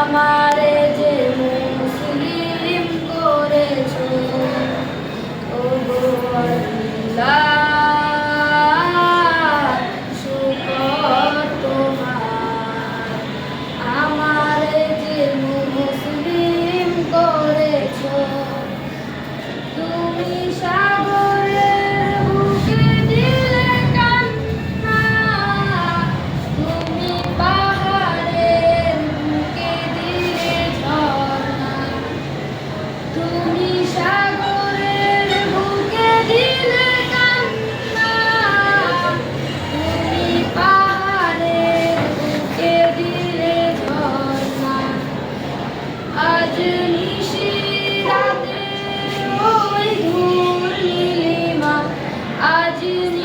আমার you.